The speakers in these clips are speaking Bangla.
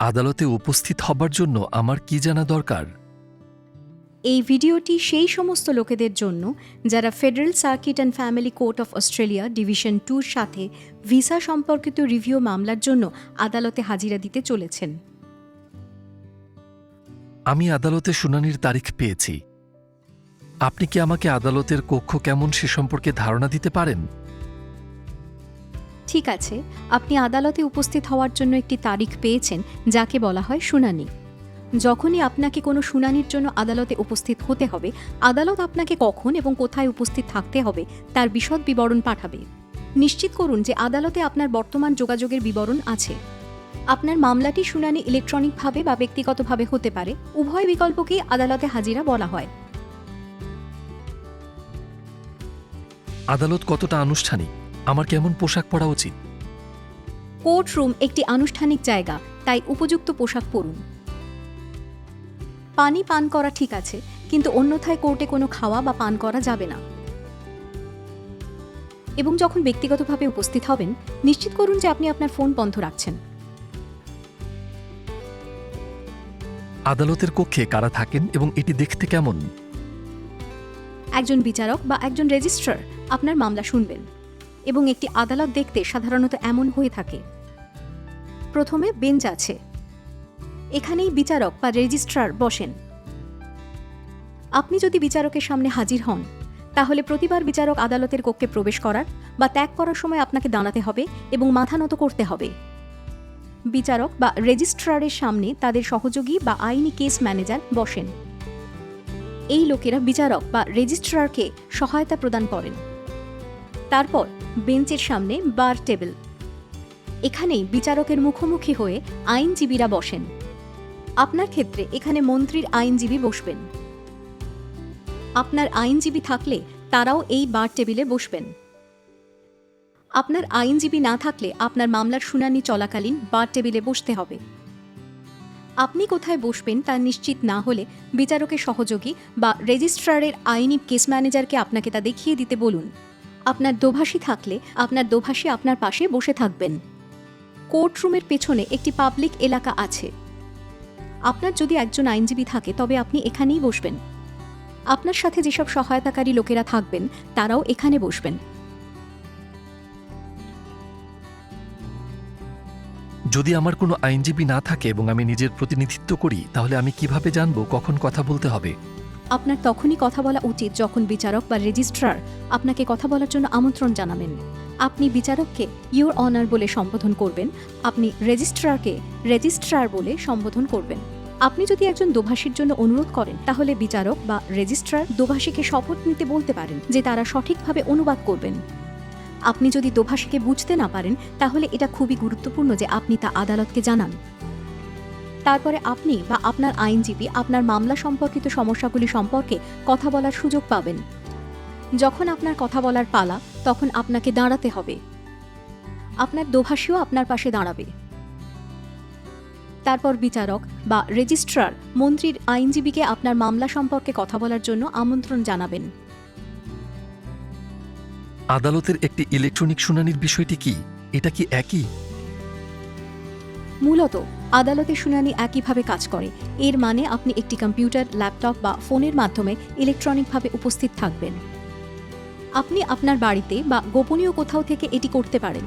আদালতে উপস্থিত হবার জন্য আমার কি জানা দরকার? এই ভিডিওটি সেই সমস্ত লোকেদের জন্য যারা federal circuit and family court of Australia division টুর সাথে ভিসা সম্পর্কিত রিভিউ মামলার জন্য আদালতে হাজিরা দিতে চলেছেন। আমি আদালতে শুনানির তারিখ পেয়েছি। আপনি কি আমাকে আদালতের কক্ষ কেমন সে সম্পর্কে ধারণা দিতে পারেন? ঠিক আছে, আপনি আদালতে উপস্থিত হওয়ার জন্য একটি তারিখ পেয়েছেন, যাকে বলা হয় শুনানি। যখনই আপনাকে কোনো শুনানির জন্য আদালতে উপস্থিত হতে হবে, আদালত আপনাকে কখন এবং কোথায় উপস্থিত থাকতে হবে তার বিশদ বিবরণ পাঠাবে। নিশ্চিত করুন যে আদালতে আপনার বর্তমান যোগাযোগের বিবরণ আছে। আপনার মামলাটি শুনানি ইলেকট্রনিকভাবে বা ব্যক্তিগতভাবে হতে পারে, উভয় বিকল্পকেই আদালতে হাজিরা বলা হয়। আদালত কতটা আনুষ্ঠানিক? আমার কেমন পোশাক পরা উচিত? কোর্ট রুম একটি আনুষ্ঠানিক জায়গা তাই উপযুক্ত পোশাক পরুন। পানি পান করা ঠিক আছে কিন্তু অন্যথায় কোর্টে কোনো খাওয়া বা পান করা যাবে না। এবং যখন ব্যক্তিগতভাবে উপস্থিত হবেন নিশ্চিত করুন যে আপনি আপনার ফোন বন্ধ রাখছেন। আদালতের কক্ষে কারা থাকেন এবং এটি দেখতে কেমন? একজন বিচারক বা একজন রেজিস্ট্রার আপনার মামলা শুনবেন। এবং একটি আদালত দেখতে সাধারণত এমন হয়ে থাকে। প্রথমে বেঞ্চ আছে। এখানেই বিচারক বা রেজিস্ট্রার বসেন। আপনি যদি বিচারকের সামনে হাজির হন, তাহলে প্রতিবার বিচারক আদালতের কক্ষে প্রবেশ করার বা ত্যাগ করার সময় আপনাকে দাঁড়াতে হবে এবং মাথা নত করতে হবে। বিচারক বা রেজিস্ট্রারের সামনে তাদের সহযোগী বা আইনি কেস ম্যানেজার বসেন। এই লোকেরা বিচারক বা রেজিস্ট্রারকে সহায়তা প্রদান করেন। তারপর বেঞ্চের সামনে বার টেবিল। এখানেই বিচারকের মুখোমুখি হয়ে আইনজীবীরা বসেন। আপনার ক্ষেত্রে এখানে মন্ত্রীর আইনজীবী বসবেন। আপনার আইনজীবী থাকলে তারাও এই বার টেবিলে বসবেন। আপনার আইনজীবী না থাকলে আপনার মামলার শুনানি চলাকালীন বার টেবিলে বসতে হবে। আপনি কোথায় বসবেন তা নিশ্চিত না হলে বিচারকের সহযোগী বা রেজিস্ট্রারের আইনি কেস ম্যানেজারকে আপনাকে তা দেখিয়ে দিতে বলুন। আপনার দোভাষী থাকলে আপনার দোভাষী আপনার পাশে বসে থাকবেন। কোর্টরুমের পেছনে একটি পাবলিক এলাকা আছে। আপনার যদি একজন আইনজীবী থাকে, তবে আপনি এখানেই বসবেন। আপনার সাথে যেসব সহায়তাকারী লোকেরা থাকবেন, তারাও এখানে বসবেন। যদি আমার কোনো আইনজীবী না থাকে এবং আমি নিজের প্রতিনিধিত্ব করি, তাহলে আমি কীভাবে জানব কখন কথা বলতে হবে? আপনার তখনই কথা বলা উচিত যখন বিচারক বা রেজিস্ট্রার আপনাকে কথা বলার জন্য আমন্ত্রণ জানাবেন। আপনি বিচারককে ইউর অনার বলে সম্বোধন করবেন, আপনি রেজিস্ট্রারকে রেজিস্ট্রার বলে সম্বোধন করবেন। আপনি যদি একজন দোভাষীর জন্য অনুরোধ করেন, তাহলে বিচারক বা রেজিস্ট্রার দোভাষীকে শপথ নিতে বলতে পারেন যে তারা সঠিকভাবে অনুবাদ করবেন। আপনি যদি দোভাষীকে বুঝতে না পারেন, তাহলে এটা খুবই গুরুত্বপূর্ণ যে আপনি তা আদালতকে জানান। তারপরে আপনি বা আপনার আইনজীবী আপনার মামলা সম্পর্কিত সমস্যাগুলি সম্পর্কে কথা বলার সুযোগ পাবেন। যখন আপনার কথা বলার পালা, তখন আপনাকে দাঁড়াতে হবে। আপনার দোভাষীও আপনার পাশে দাঁড়াবে। তারপর বিচারক বা রেজিস্ট্রার, মন্ত্রীর আইনজীবীকে আপনার মামলা সম্পর্কে কথা বলার জন্য আমন্ত্রণ জানাবেন। আদালতের একটি ইলেকট্রনিক শুনানির বিষয়টি কি? এটা কি একই? মূলত আদালতে শুনানি একইভাবে কাজ করে। এর মানে আপনি একটি কম্পিউটার, ল্যাপটপ বা ফোনের মাধ্যমে ইলেকট্রনিকভাবে উপস্থিত থাকবেন। আপনি আপনার বাড়িতে বা গোপনীয় কোথাও থেকে এটি করতে পারেন।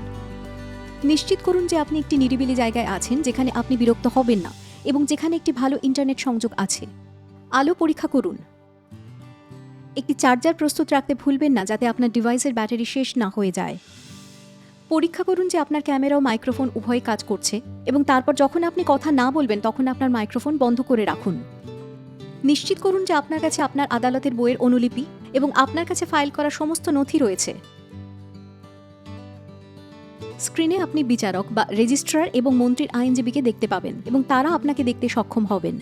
নিশ্চিত করুন যে আপনি একটি নিরিবিলি জায়গায় আছেন যেখানে আপনি বিরক্ত হবেন না এবং যেখানে একটি ভালো ইন্টারনেট সংযোগ আছে। আলো পরীক্ষা করুন। একটি চার্জার প্রস্তুত রাখতে ভুলবেন না যাতে আপনার ডিভাইসের ব্যাটারি শেষ না হয়ে যায়। পরীক্ষা করুন যে আপনার ক্যামেরা ও মাইক্রোফোন উভয় কাজ করছে এবং তারপর যখন আপনি কথা না বলবেন, তখন আপনার মাইক্রোফোন বন্ধ করে রাখুন। নিশ্চিত করুন যে আপনার কাছে আপনার আদালতের বইয়ের অনুলিপি এবং আপনার কাছে ফাইল করা সমস্ত নথি রয়েছে। স্ক্রিনে আপনি বিচারক বা রেজিস্ট্রার এবং মন্ত্রীর আইনজীবীকে দেখতে পাবেন এবং তারা আপনাকে দেখতে সক্ষম হবেন।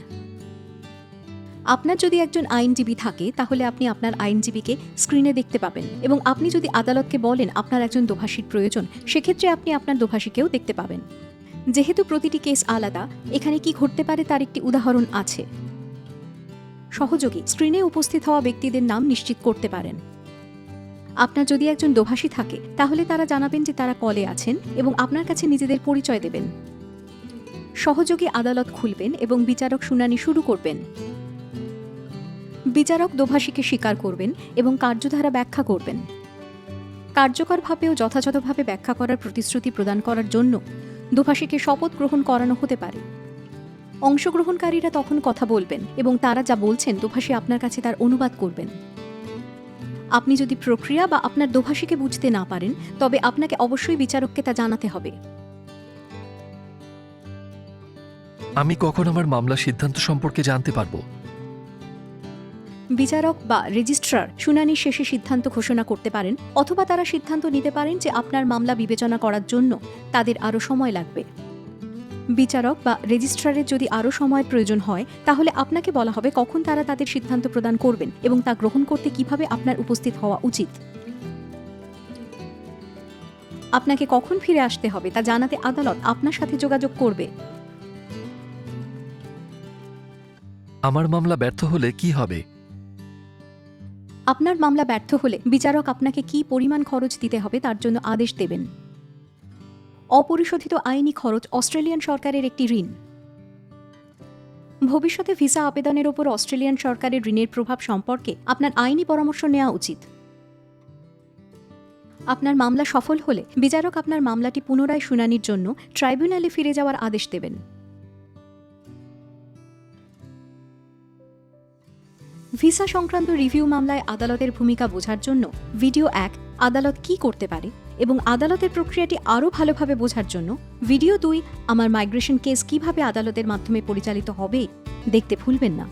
আপনার যদি একজন আইনজীবী থাকে, তাহলে আপনি আপনার আইনজীবীকে স্ক্রিনে দেখতে পাবেন। এবং আপনি যদি আদালতকে বলেন আপনার একজন দোভাষীর প্রয়োজন, সেক্ষেত্রে আপনি আপনার দোভাষীকেও দেখতে পাবেন। যেহেতু প্রতিটি কেস আলাদা, এখানে কি ঘটতে পারে তার একটি উদাহরণ আছে। সহযোগী, স্ক্রিনে উপস্থিত হওয়া ব্যক্তিদের নাম নিশ্চিত করতে পারেন। আপনার যদি একজন দোভাষী থাকে, তাহলে তারা জানাবেন যে তারা কলে আছেন এবং আপনার কাছে নিজেদের পরিচয় দেবেন। সহযোগী আদালত খুলবেন এবং বিচারক শুনানি শুরু করবেন। বিচারক দোভাষীকে স্বীকার করবেন এবং কার্যধারা ব্যাখ্যা করবেন। কার্যকরভাবেও যথাযথভাবে ব্যাখ্যা করার প্রতিশ্রুতি প্রদান করার জন্য দোভাষীকে শপথ গ্রহণ করানো হতে পারে। অংশগ্রহণকারীরা তখন কথা বলবেন এবং তারা যা বলছেন দোভাষী আপনার কাছে তার অনুবাদ করবেন। আপনি যদি প্রক্রিয়া বা আপনার দোভাষীকে বুঝতে না পারেন, তবে আপনাকে অবশ্যই বিচারককে তা জানাতে হবে। আমি কখন আমার মামলা সিদ্ধান্ত সম্পর্কে জানতে পারব? বিচারক বা রেজিস্ট্রার শুনানি শেষে সিদ্ধান্ত ঘোষণা করতে পারেন, অথবা তারা সিদ্ধান্ত নিতে পারেন যে আপনার মামলা বিবেচনা করার জন্য তাদের আরও সময় লাগবে। বিচারক বা রেজিস্ট্রারের যদি আরও সময়ের প্রয়োজন হয়, তাহলে আপনাকে বলা হবে কখন তারা তাদের সিদ্ধান্ত প্রদান করবেন এবং তা গ্রহণ করতে কীভাবে আপনার উপস্থিত হওয়া উচিত। আপনাকে কখন ফিরে আসতে হবে তা জানাতে আদালত আপনার সাথে যোগাযোগ করবে। আমার মামলা ব্যর্থ হলে কি হবে? আপনার মামলা ব্যর্থ হলে বিচারক আপনাকে কি পরিমাণ খরচ দিতে হবে তার জন্য আদেশ দেবেন। অপরিশোধিত আইনি খরচ অস্ট্রেলিয়ান সরকারের একটি ঋণ। ভবিষ্যতে ভিসা আবেদনের ওপর অস্ট্রেলিয়ান সরকারের ঋণের প্রভাব সম্পর্কে আপনার আইনি পরামর্শ নেওয়া উচিত। আপনার মামলা সফল হলে বিচারক আপনার মামলাটি পুনরায় শুনানির জন্য ট্রাইব্যুনালে ফিরে যাওয়ার আদেশ দেবেন। ভিসা সংক্রান্ত রিভিউ মামলায় আদালতের ভূমিকা বোঝার জন্য ভিডিও এক, আদালত কি করতে পারে এবং আদালতের প্রক্রিয়াটি আরও ভালোভাবে বোঝার জন্য ভিডিও দুই, আমার মাইগ্রেশন কেস কীভাবে আদালতের মাধ্যমে পরিচালিত হবে দেখতে ভুলবেন না।